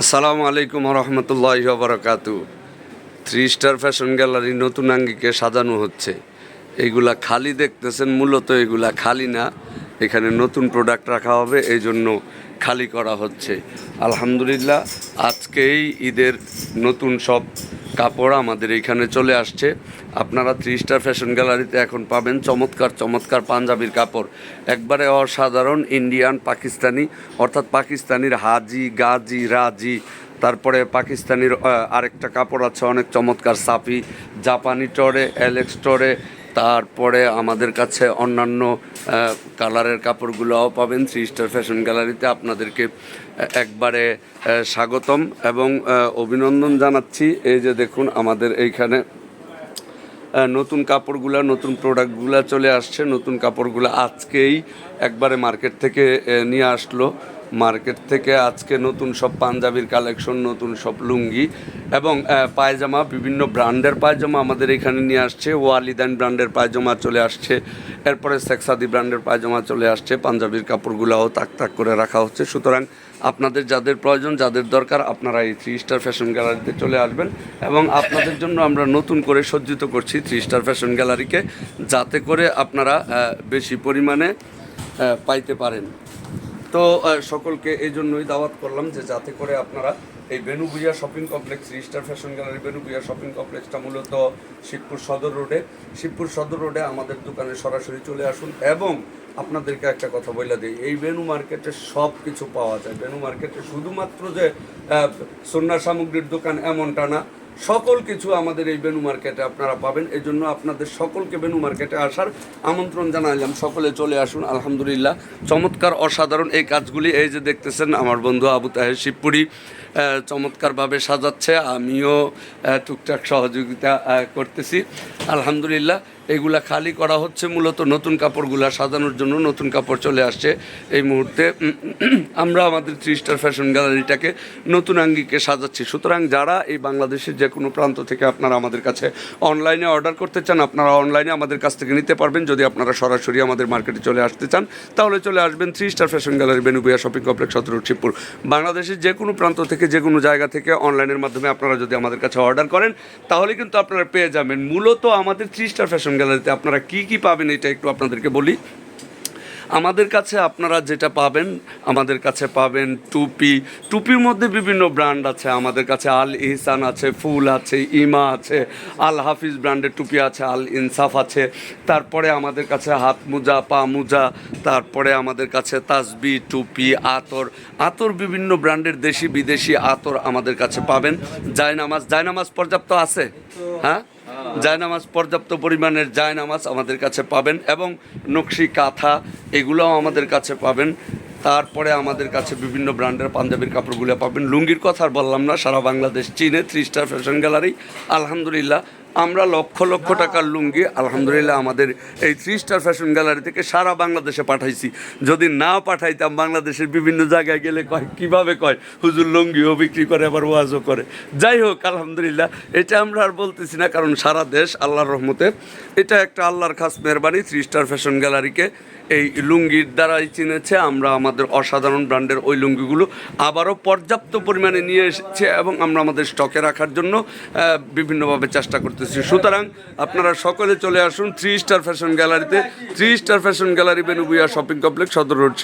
আসসালামু আলাইকুম রহমতুল্লাহ বারকাতু থ্রি স্টার ফ্যাশন গ্যালারি নতুন আঙ্গিকে সাজানো হচ্ছে। এইগুলা খালি দেখতেছেন, মূলত এগুলা খালি না। এখানে নতুন প্রোডাক্ট রাখা হবে এই জন্য খালি করা হচ্ছে। আলহামদুলিল্লাহ, আজকেই ঈদের নতুন সব কাপড় আমাদের এইখানে চলে আসছে। আপনারা থ্রি স্টার ফ্যাশন গ্যালারিতে এখন পাবেন। চমৎকার চমৎকার পাঞ্জাবির কাপড়। একবারে অসাধারণ ইন্ডিয়ান পাকিস্তানি অর্থাৎ পাকিস্তানির হাজি, গাজি, রাজি, তারপরে পাকিস্তানির আরেকটা কাপড় আছে অনেক চমৎকার, সাফি, জাপানি টরে অ্যালেক্স টরে তারপরে আমাদের কাছে অন্যান্য কালারের কাপড়গুলোও পাবেন। থ্রি স্টার ফ্যাশন গ্যালারিতে আপনাদেরকে একবারে স্বাগতম এবং অভিনন্দন জানাচ্ছি। এই যে দেখুন আমাদের এইখানে নতুন কাপড়গুলা, নতুন প্রোডাক্টগুলা চলে আসছে। নতুন কাপড়গুলো আজকেই একবারে মার্কেট থেকে নিয়ে আসলো। মার্কেট থেকে আজকে নতুন সব পাঞ্জাবির কালেকশন, নতুন সব লুঙ্গি এবং পায়জামা, বিভিন্ন ব্র্যান্ডের পায়জামা আমাদের এখানে নিয়ে আসছে। ওয়ালিদান ব্র্যান্ডের পায়জামা চলে আসছে। এরপরে সেক্সাদি ব্র্যান্ডের পায়জামা চলে আসছে। পাঞ্জাবির কাপড়গুলোও তাক তাক করে রাখা হচ্ছে। সুতরাং আপনাদের যাদের প্রয়োজন, যাদের দরকার, আপনারা এই থ্রি স্টার ফ্যাশন গ্যালারিতে চলে আসবেন এবং আপনাদের জন্য আমরা নতুন করে সজ্জিত করছি থ্রি স্টার ফ্যাশন গ্যালারিকে, যাতে করে আপনারা বেশি পরিমাণে পাইতে পারেন। তো সকলকে এই জন্যই দাওয়াত করলাম যে যাতে করে আপনারা এই বেনুবুইয়া শপিং কমপ্লেক্স রিস্টার স্টার ফ্যাশন গ্যালারি বেনুবুইয়া শপিং কমপ্লেক্সটা মূলত শিবপুর সদর রোডে, শিবপুর সদর রোডে আমাদের দোকানে সরাসরি চলে আসুন এবং আপনাদেরকে একটা কথা বলে দিই, এই বেনু মার্কেটে সব কিছু পাওয়া যায়। বেনু মার্কেটে শুধুমাত্র যে সন্ধ্যা সামগ্রীর দোকান এমনটা না সকল কিছু আমাদের এই বেনু মার্কেটে আপনারা পাবেন। এই জন্য আপনাদের সকলকে বেনু মার্কেটে আসার আমন্ত্রণ জানাইলাম। সকলে চলে আসুন, আলহামদুলিল্লাহ। চমৎকার, অসাধারণ এই কাজগুলি, এই যে দেখতেছেন আমার বন্ধু আবু তাহের শিবপুরি চমৎকারভাবে সাজাচ্ছে। আমিও টুকটাক সহযোগিতা করতেছি। আলহামদুলিল্লাহ, এগুলা খালি করা হচ্ছে মূলত নতুন কাপড়গুলা সাজানোর জন্য। নতুন কাপড় চলে আসছে এই মুহূর্তে। আমরা আমাদের থ্রি স্টার ফ্যাশন গ্যালারিটাকে নতুন আঙ্গিকে সাজাচ্ছি। সুতরাং যারা এই বাংলাদেশের যে কোনো প্রান্ত থেকে আপনারা আমাদের কাছে অনলাইনে অর্ডার করতে চান, আপনারা অনলাইনে আমাদের কাছ থেকে নিতে পারবেন। যদি আপনারা সরাসরি আমাদের মার্কেটে চলে আসতে চান, তাহলে চলে আসবেন three star fashion gallery বেনুবিয়া shopping complex সতেরো শিবপুর বাংলাদেশের যে কোনো প্রান্ত থেকে, যে কোনো জায়গা থেকে অনলাইনের মাধ্যমে আপনারা যদি আমাদের কাছে অর্ডার করেন, তাহলে কিন্তু আপনারা পেয়ে যাবেন। মূলত আমাদের থ্রি স্টার ফ্যাশন গ্যালারিতে আপনারা কি কি পাবেন, এটা একটু আপনাদেরকে বলি। আমাদের কাছে আপনারা যেটা পাবেন, আমাদের কাছে পাবেন টুপি। টুপির মধ্যে বিভিন্ন ব্র্যান্ড আছে, আমাদের কাছে আল ইহসান আছে, ফুল আছে, ইমা আছে, আল হাফিজ ব্র্যান্ডের টুপি আছে, আল ইনসাফ আছে। তারপরে আমাদের কাছে হাত মোজা, পা মোজা, তারপরে আমাদের কাছে তাসবি, টুপি, আতর। আতর বিভিন্ন ব্র্যান্ডের দেশি বিদেশি আতর আমাদের কাছে পাবেন। জায়নামাজ জায়নামাজ পর্যাপ্ত আছে? হ্যাঁ? জায়নামাজ, পর্যাপ্ত পরিমাণের জায়নামাজ আমাদের কাছে পাবেন এবং নকশি, কাঁথা এগুলোও আমাদের কাছে পাবেন। তারপরে আমাদের কাছে বিভিন্ন ব্র্যান্ডের পাঞ্জাবির কাপড়গুলো পাবেন। লুঙ্গির কথা আর বললাম না, সারা বাংলাদেশ, চীনে থ্রি স্টার ফ্যাশন গ্যালারি আলহামদুলিল্লাহ। আমরা লক্ষ লক্ষ টাকার লুঙ্গি আলহামদুলিল্লাহ আমাদের এই থ্রি স্টার ফ্যাশন গ্যালারি থেকে সারা বাংলাদেশে পাঠাইছি। যদি না পাঠাইতাম বাংলাদেশের বিভিন্ন জায়গায় গেলে কয় কীভাবে কয় হুজুর লুঙ্গিও বিক্রি করে আবার ওয়াজও করে। যাই হোক আলহামদুলিল্লাহ এটা আমরা আর বলতেছি না কারণ সারা দেশ আল্লাহর রহমতে এটা একটা আল্লাহর খাস মেহরবানি থ্রি স্টার ফ্যাশন গ্যালারিকে এই লুঙ্গির দ্বারাই চিনেছে। আমরা আমাদের অসাধারণ ব্র্যান্ডের ওই লুঙ্গিগুলো আবারও পর্যাপ্ত পরিমাণে নিয়ে এসেছে এবং আমরা আমাদের স্টকে রাখার জন্য বিভিন্নভাবে চেষ্টা করতেছি সুতরাং আপনারা সকলে চলে আসুন থ্রি স্টার ফ্যাশন গ্যালারিতে। Three star fashion gallery বেনুবুয়া shopping complex, সদর রোড